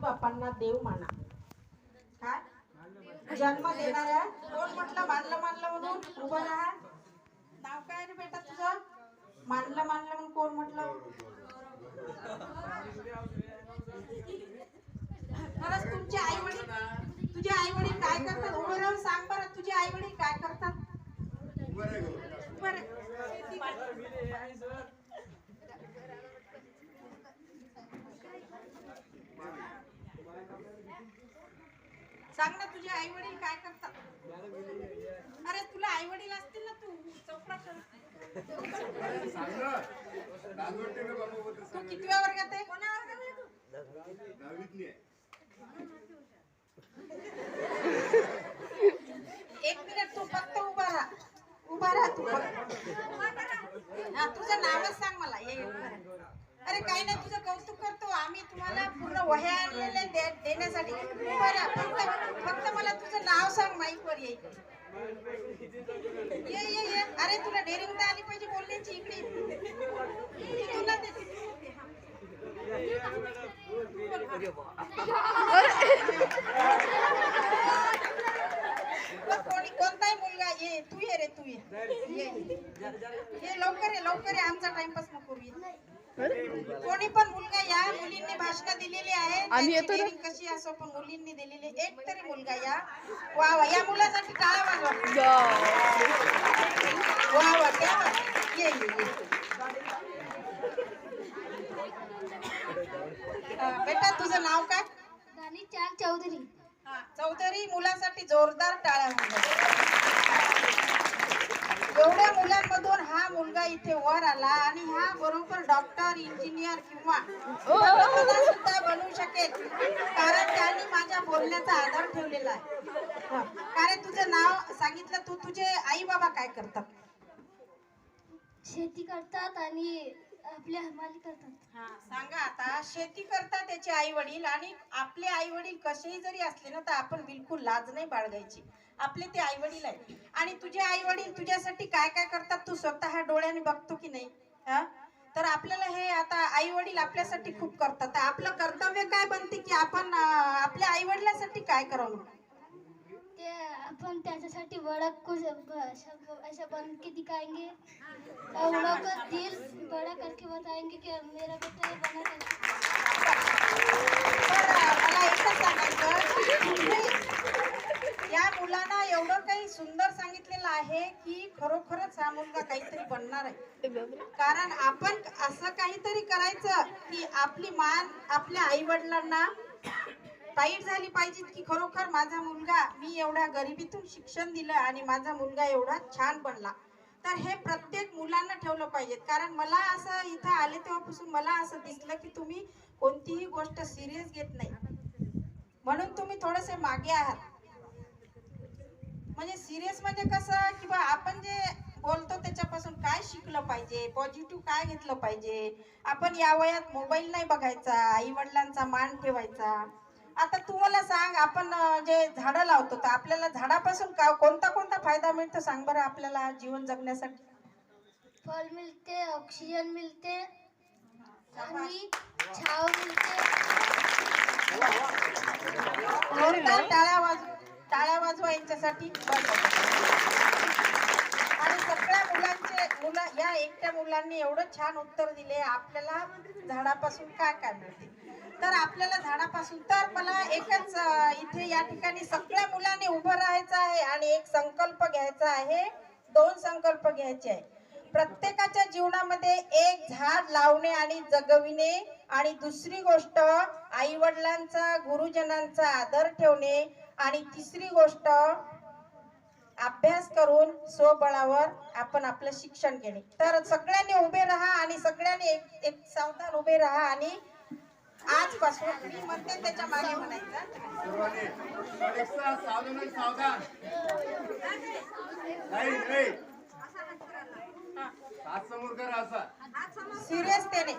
बापांना देव माना. काय? जन्म देणाऱ्या कोण म्हटलं? मानलं मानलं म्हणून उभं राहा. नाव काय रे बेटा तुझं? मानलं मानलं म्हणून कोण म्हटलं? खरंच तुमचे आई वडील तुझे आई वडील काय करतात उभं राहून सांग बरं तुझे आई वडील काय करतात उभं रे. सांग ना तुझे आई वडील काय करतात? अरे तुला आई वडील असतील ना तू? चौकट तू कितव्या वर्गात आहे? कोणा वर्गात एक मिनिट तू फक्त उभा राहा. उभा राहा तू हा तुझं नावच सांग मला. ये अरे काही नाही तुझं कौतुक आम्ही तुम्हाला पूर्ण वह्या आणलेल्या दे- देण्यासाठी राहा फक्त फक्त मला तुझं नाव सांग माईक वर ये ये अरे तुला डेअरिंग तर आली पाहिजे बोलण्याची इकडे. तुला देते बघ, कोणी कोणताही मुलगा ये तू ये रे तू ये. ये. लवकर ये लवकर ये आमचा टाइमपास नको करू ये. कोणी पण मुलगा या मुलींनी भाषण दिलेली आहे. कशी असो पण मुलींनी दिलेली एक तरी मुलगा या. वा वा. या मुलासाठी टाळा वाजवा. वा वा. त्या. ये बेटा तुझं नाव काय? चांद चौधरी. हा, चौधरी मुलासाठी जोरदार टाळ्या वाजवा. एवढ्या मुलांमधून हा मुलगा इथे वर आला आणि हा बरोबर डॉक्टर इंजिनियर किंवा पंतप्रधान सुद्धा बनू शकेल. कारण त्यांनी माझ्या बोलण्याचा आदर ठेवलेला आहे. हा. कारण तुझं नाव सांगितलं तू तुझे आई बाबा काय करतात? शेती करतात आणि आपले हमाली करतात. हा सांगा आता शेती करतात त्याचे आई वडील आणि आपले आई वडील कसेही जरी असले ना तर आपण बिलकुल लाज नाही बाळगायची. आपले ते आई वडील आहेत. आणि तुझे आई वडील तुझ्यासाठी काय काय करतात तू स्वतः डोळ्याने बघतो की नाही? हा? तर आपल्याला हे आता आई वडील आपल्यासाठी खूप करतात. तर आपलं कर्तव्य काय बनते की आपण आपल्या आई वडिलांसाठी काय करावं? अपन त्याच्यासाठी बड़ा कुछ ऐसा ऐसा बन के दिखाएंगे. और उन लोग का दिल बड़ा करके बताएंगे कि मेरा बेटा ये बना या मुलांना एवढं काही सुंदर सांगितलेलं आहे की खरोखरच हा मुलगा काहीतरी बनणार आहे. कारण आपण असं काहीतरी करायचं की आपली मान आपल्या आई वडिलांना टाईट झाली पाहिजे की खरोखर माझा मुलगा मी एवढ्या गरिबीतून शिक्षण दिलं आणि माझा मुलगा एवढा छान बनला. तर हे प्रत्येक मुलांना ठेवलं पाहिजेत. कारण मला असं इथं आले तेव्हापासून मला असं दिसलं की तुम्ही कोणतीही गोष्ट सिरियस घेत नाही. म्हणून तुम्ही थोडेसे मागे आहात. म्हणजे सिरियस म्हणजे कसं की बा आपण जे बोलतो त्याच्यापासून काय शिकलं पाहिजे? पॉझिटिव्ह काय घेतलं पाहिजे? आपण या वयात मोबाईल नाही बघायचा आई वडिलांचा मान ठेवायचा. आता तू मला सांग आपण जे झाडं लावतो तर आपल्याला झाडापासून का कोणता कोणता फायदा मिळतो सांग बरं आपल्याला जीवन जगण्यासाठी? फल मिलते ऑक्सीजन मिलते आणि छाव जोरदार टाळ्या वाजव टाळ्या वाजवा यांच्यासाठी आणि सगळ्या मुलांचे मुलं या एकट्या मुलांनी एवढं छान उत्तर दिले. आपल्याला झाडापासून काय काय मिळते? तर आपल्याला झाडापासून तर मला एकच इथे या ठिकाणी सगळ्या मुलांनी उभं राहायचं आहे आणि एक संकल्प घ्यायचा आहे. दोन संकल्प घ्यायचे आहे प्रत्येकाच्या जीवनामध्ये एक झाड लावणे आणि जगविणे आणि दुसरी गोष्ट आई वडिलांचा गुरुजनांचा आदर ठेवणे आणि तिसरी गोष्ट अभ्यास करून स्वबळावर आपण आपलं शिक्षण घेणे. तर सगळ्यांनी उभे राहा आणि सगळ्यांनी एक एक सावधान उभे राहा आणि आजपासून मी म्हणते त्याच्यामागे म्हणायचं. सिरियसतेने?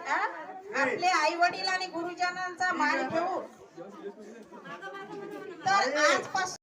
आपले आई वडील आणि गुरुजनांचा मान ठेवू तर आजपासून